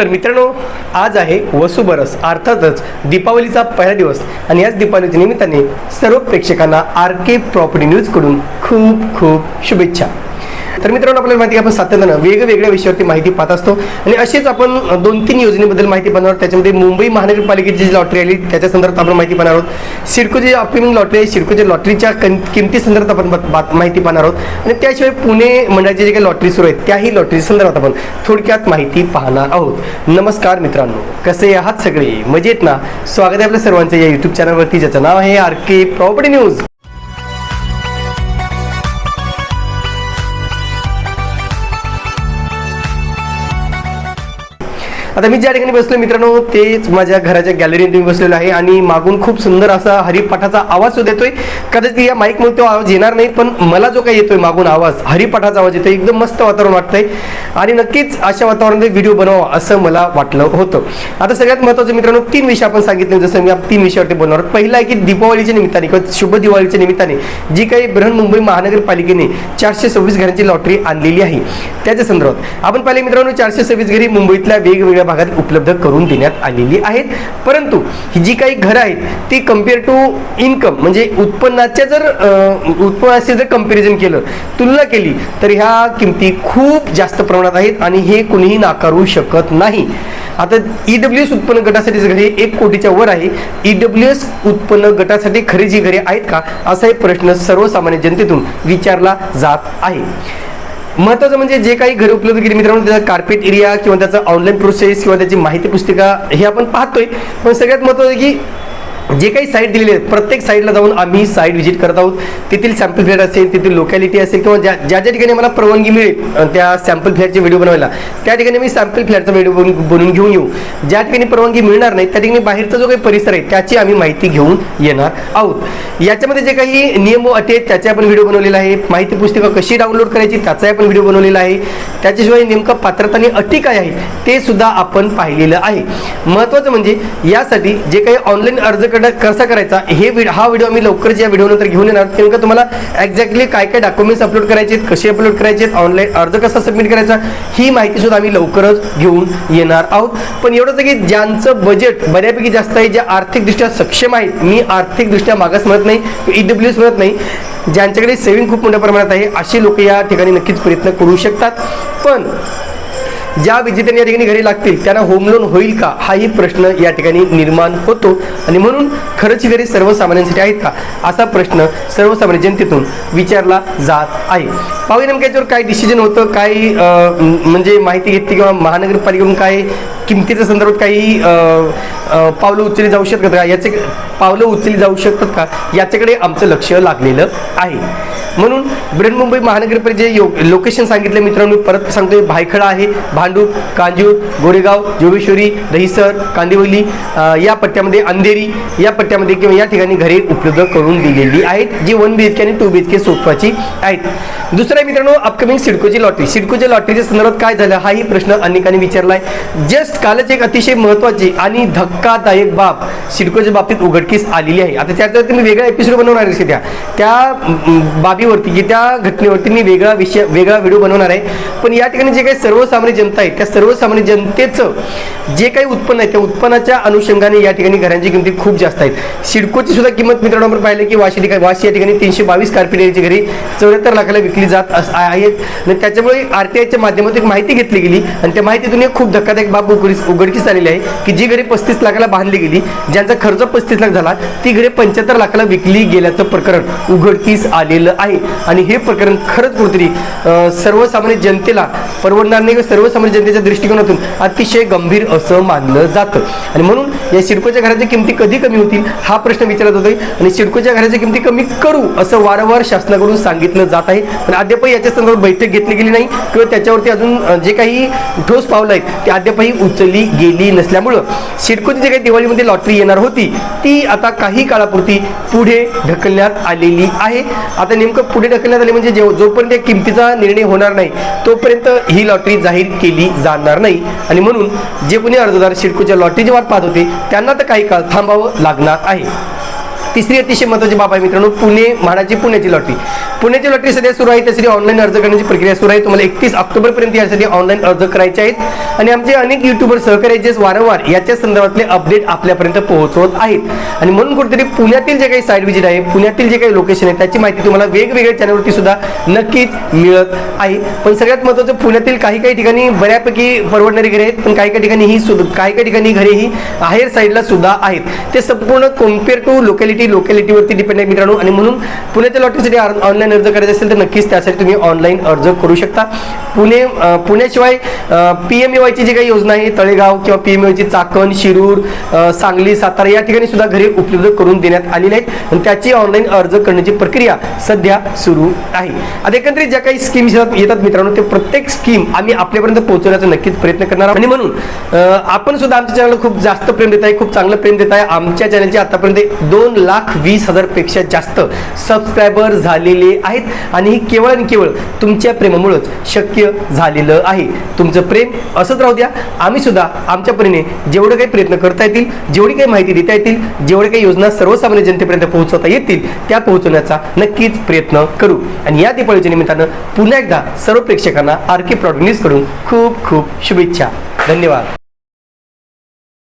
तर मित्रांनो आज आहे वसुबरस अर्थातच दीपावलीचा पहिला दिवस. आणि याच दीपावलीच्या निमित्ताने सर्व प्रेक्षकांना आर के प्रॉपर्टी न्यूजकडून खूप खूप शुभेच्छा. तर मित्रांनो आपल्याला माहिती आपण सातत्यानं वेगवेगळ्या विषयावरती माहिती पाहत असतो. आणि अशीच आपण दोन तीन योजनेबद्दल माहिती पाहणार आहोत. त्याच्यामध्ये मुंबई महानगरपालिकेची जी लॉटरी आली त्याच्या संदर्भात आपण माहिती पाहणार आहोत. सिडकोची अपकमिंग लॉटरी आहे सिडकोच्या लॉटरीच्या किमती संदर्भात आपण बात- माहिती पाहणार आहोत. आणि त्याशिवाय पुणे मंडळाची जे काही लॉटरी सुरू आहेत त्याही लॉटरी संदर्भात आपण थोडक्यात माहिती पाहणार आहोत. नमस्कार मित्रांनो कसे आहात सगळे? मजेत ना? स्वागत आहे आपल्या सर्वांचं या युट्यूब चॅनलवरती ज्याचं नाव आहे आर के प्रॉपर्टी न्यूज. आता मी ज्या ठिकाणी बसलो मित्रांनो तेच माझ्या घराच्या गॅलरीमध्ये मी बसलेलो आहे आणि मागून खूप सुंदर असा हरिपाठाचा आवाज सुद्धा येतोय कदाचित या माईकमुळे तो आवाज येणार नाही पण मला जो काही येतोय मागून आवाज हरिपाठाचा आवाज येतोय. एकदम मस्त वातावरण वाटतंय. आणि नक्कीच अशा वातावरणामध्ये व्हिडिओ बनवा असं मला वाटलं होतं. आता सगळ्यात महत्वाचं मित्रांनो तीन विषय आपण सांगितले. जसं मी तीन विषयावरती बोलणार आहोत. पहिला आहे की दीपावलीच्या निमित्ताने किंवा शुभ दिवाळीच्या निमित्ताने जी काही बृहन्मुंबई महानगरपालिकेने चारशे सव्वीस घरांची लॉटरी आणलेली आहे. त्याच्या संदर्भात आपण पाहिले मित्रांनो चारशे सव्वीस घरी मुंबईतल्या वेगवेगळ्या भागात उपलब्ध करून देण्यात आलेली आहेत. परंतु ही जी काही घरं आहेत ती कंपेअर टू इन्कम म्हणजे उत्पन्नाच्या जर उत्पन्नाचे जर कंपॅरिझन केलं तुलना केली तर ह्या किमती खूप जास्त प्रमाणात आहेत आणि हे कुणीही नाकारू शकत नाही. आता ईडब्ल्यू एस उत्पन्न गटासाठी घरे एक कोटीच्या वर आहे. ईडब्ल्यू एस उत्पन्न गटासाठी खरेदी घरे आहेत का असा एक प्रश्न सर्वसामान्य जनतेतून विचारला जात आहे. महत्वाचं म्हणजे जे काही घर उपलब्ध केली मित्रांनो त्याचा कार्पेट एरिया किंवा त्याचा ऑनलाईन प्रोसेस किंवा त्याची माहिती पुस्तिका हे आपण पाहतोय. पण सगळ्यात महत्वाचं की जे काही साईट दिलेले आहेत प्रत्येक साईटला जाऊन आम्ही साईट व्हिजिट करत आहोत. तेथील सॅम्पल फ्लॅट असेल तेथील लोकॅलिटी असेल किंवा ज्या ज्या ज्या ठिकाणी मला परवानगी मिळेल त्या सॅम्पल फ्लॅटचे व्हिडिओ बनवायला त्या ठिकाणी मी सॅम्पल फ्लॅटचा व्हिडिओ बनवून घेऊन येऊ. ज्या ठिकाणी परवानगी मिळणार नाही त्या ठिकाणी बाहेरचा जो काही परिसर आहे त्याची आम्ही माहिती घेऊन येणार आहोत. याच्यामध्ये जे काही नियम व अटी आहेत त्याचे आपण व्हिडिओ बनवलेला आहे माहिती पुस्तिका कशी डाउनलोड करायची त्याचाही आपण व्हिडिओ बनवलेला आहे. त्याच्याशिवाय नेमकं पात्रता आणि अटी काय आहे ते सुद्धा आपण पाहिलेलं आहे. महत्त्वाचं म्हणजे यासाठी जे काही ऑनलाईन अर्ज कसा करायचा हे व्हिडिओ हा व्हिडिओ आम्ही लवकरच या व्हिडिओ नंतर घेऊन येणार आहोत. नेमकं तुम्हाला एक्झॅक्टली काय काय डॉक्युमेंट्स अपलोड करायचे आहेत कसे अपलोड करायचे आहेत ऑनलाईन अर्ज कसा सबमिट करायचा ही माहिती सुद्धा आम्ही लवकरच घेऊन येणार आहोत पण एवढंच आहे की ज्यांचं बजेट बऱ्यापैकी जास्त आहे जे आर्थिकदृष्ट्या सक्षम आहेत मी आर्थिकदृष्ट्या मागास म्हणत नाही ईडब्ल्यू म्हणत नाही ज्यांच्याकडे सेव्हिंग खूप मोठ्या प्रमाणात आहे अशी लोक या ठिकाणी नक्कीच प्रयत्न करू शकतात पण ज्या विजेत्यांनी या ठिकाणी घरी लागतील त्यांना होम लोन होईल का? हाही प्रश्न या ठिकाणी निर्माण होतो. आणि म्हणून खरंच घरी घरे सर्वसामान्यांसाठी आहेत का? असा प्रश्न सर्वसामान्य जनतेतून विचारला जात आहे. पाहूया नेमक्या याच्यावर काय डिसिजन होतं काय म्हणजे माहिती घेतली किंवा महानगरपालिकेकडून काय किमतीच्या संदर्भात काही पावलं उचलली जाऊ शकतात का? याचे पावलं उचलली जाऊ शकतात का? याच्याकडे आमचं लक्ष लागलेलं आहे. म्हणून बृहन्मुंबई महानगरपालिकेचे यो लोकेशन सांगितले मित्रांनो परत सांगतोय भायखळा आहे भांडूप कांजूर गोरेगाव जोगेश्वरी दहिसर कांदिवली या पट्ट्यामध्ये अंधेरी या पट्ट्यामध्ये किंवा या ठिकाणी घरे उपलब्ध करून दिलेली आहेत जी वन बी एच के आणि टू बी एच के स्वरूपाची आहेत. दुसरा मित्रांनो अपकमिंग सिडकोची लॉटरी सिडकोच्या लॉटरीच्या संदर्भात काय झालं हाही प्रश्न अनेकांनी विचारलाय. जस्ट कालच एक अतिशय महत्वाची आणि धक्कादायक बाब सिडकोच्या बाबतीत उघडकीस आलेली आहे. आता त्यात तुम्ही वेगळा एपिसोड बनवणार आहे त्या बाबी बाबीवरती की त्या घटनेवरती मी वेगळा विषय वेगळा व्हिडिओ बनवणार आहे. पण या ठिकाणी जे काही सर्वसामान्य जनता आहे त्या सर्वसामान्य जनतेचं जे काही उत्पन्न आहे त्या उत्पन्नाच्या अनुषंगाने या ठिकाणी घरांची किमती खूप जास्त आहेत. सिडकोची सुद्धा किंमत मित्रांनो आपण पाहिलं की वाशी ठिकाणी वाशी या ठिकाणी तीनशे बावीस कार्पेटची घरी चौऱ्याहत्तर लाखाला विकली जात आहेत. आणि त्याच्यामुळे आरटीआयच्या माध्यमातून एक माहिती घेतली गेली. आणि त्या माहितीतून एक खूप धक्कादायक बाब उघडीस उघडकीस आलेली आहे की जी घरी पस्तीस लाखाला बांधली गेली ज्यांचा खर्च पस्तीस लाख झाला ती घरी पंच्याहत्तर लाखाला विकली गेल्याचं प्रकरण उघडकीस आलेलं आहे. आणि हे प्रकरण खरंच कुठेतरी सर्वसामान्य जनतेला परवडणार नाही किंवा सर्वसामान्य जनतेच्या दृष्टिकोनातून अतिशय गंभीर असं मानलं जातं. आणि म्हणून या सिडकोच्या घराच्या किमती कधी कमी होतील हा प्रश्न विचारत होतोय. आणि सिडकोच्या घराच्या किमती कमी करू असं वारंवार शासनाकडून सांगितलं जात आहे. पण अद्यापही याच्या संदर्भात बैठक घेतली गेली नाही किंवा त्याच्यावरती अजून जे काही ठोस पावलं आहेत ते अद्यापही उचलली गेली नसल्यामुळं सिडकोची जे काही दिवाळीमध्ये लॉटरी येणार होती ती आता काही काळापुरती पुढे ढकलण्यात आलेली आहे. आता नेमकं पुढे ढकलण्यात आली म्हणजे जोपर्यंत या किमतीचा निर्णय होणार नाही तोपर्यंत ही लॉटरी जाहीर केली जाणार नाही. आणि म्हणून जे कोणी अर्जदार सिडकोच्या लॉटरीची वाट पाहत होते त्यांना तर काही काळ थांबावं लागणार आहे. तिसरी अतिशय महत्त्वाची बाब आहे मित्रांनो पुणे म्हाडाची पुण्याची लॉटरी. पुण्याची लॉटरी सध्या सुरू आहे त्यासाठी ऑनलाईन अर्ज करण्याची प्रक्रिया सुरू आहे. तुम्हाला एकतीस ऑक्टोबरपर्यंत यासाठी ऑनलाईन अर्ज करायचे आहेत. आणि आमचे अनेक युट्यूबर सहकारी जे वारंवार याच्या संदर्भातले अपडेट आपल्यापर्यंत पोहोचवत आहेत. आणि म्हणून कुठेतरी पुण्यातील जे काही साईड विजिट आहे पुण्यातील जे काही लोकेशन आहे त्याची माहिती तुम्हाला वेगवेगळ्या चॅनलवरती सुद्धा नक्कीच मिळत आहे. पण सगळ्यात महत्त्वाचं पुण्यातील काही काही ठिकाणी बऱ्यापैकी परवडणारी घरे आहेत पण काही काही ठिकाणी ही सुद्धा काही काही ठिकाणी घरे ही आहेर साईडला सुद्धा आहेत. ते संपूर्ण कंपेअर टू लोकॅलिटी लोकॅलिटीवरती डिपेंड आहे मित्रांनो. आणि म्हणून पुण्याच्या लॉटरीसाठी ऑनलाईन अर्ज करायचा असेल तर नक्कीच त्यासाठी तुम्ही ऑनलाईन अर्ज करू शकता. पुणे पुण्याशिवाय पी एम ची जी काही योजना आहे तळेगाव किंवा पी एम ची चाकण शिरूर सांगली सातारा या ठिकाणी सुद्धा घरी उपलब्ध करून देण्यात आलेली आहे. आणि त्याची ऑनलाईन अर्ज करण्याची प्रक्रिया सध्या सुरू आहे. आता एकंदरीत ज्या काही स्कीम्स येतात मित्रांनो ते प्रत्येक स्कीम आम्ही आपल्यापर्यंत पोहोचवण्याचा नक्कीच प्रयत्न करणार आहोत. आणि म्हणून आपण सुद्धा आमच्या चॅनलला खूप जास्त प्रेम देत आहे खूप चांगलं प्रेम देत आहे. आमच्या चॅनलचे आतापर्यंत दोन लाख वीस हजारपेक्षा जास्त सबस्क्रायबर झालेले आहेत. आणि हे केवळ आणि केवळ तुमच्या प्रेमामुळेच शक्य झालेलं आहे. तुमचं प्रेम असंच राहू द्या. आम्ही सुद्धा आमच्या परीने जेवढे काही प्रयत्न करता येतील जेवढी काही माहिती देता येतील जेवढे काही योजना सर्वसामान्य जनतेपर्यंत पोहोचवता येतील त्या पोहोचवण्याचा नक्कीच प्रयत्न करू. आणि या दिपाळीच्या निमित्तानं पुन्हा एकदा सर्व प्रेक्षकांना आर के कडून खूप खूप शुभेच्छा. धन्यवाद.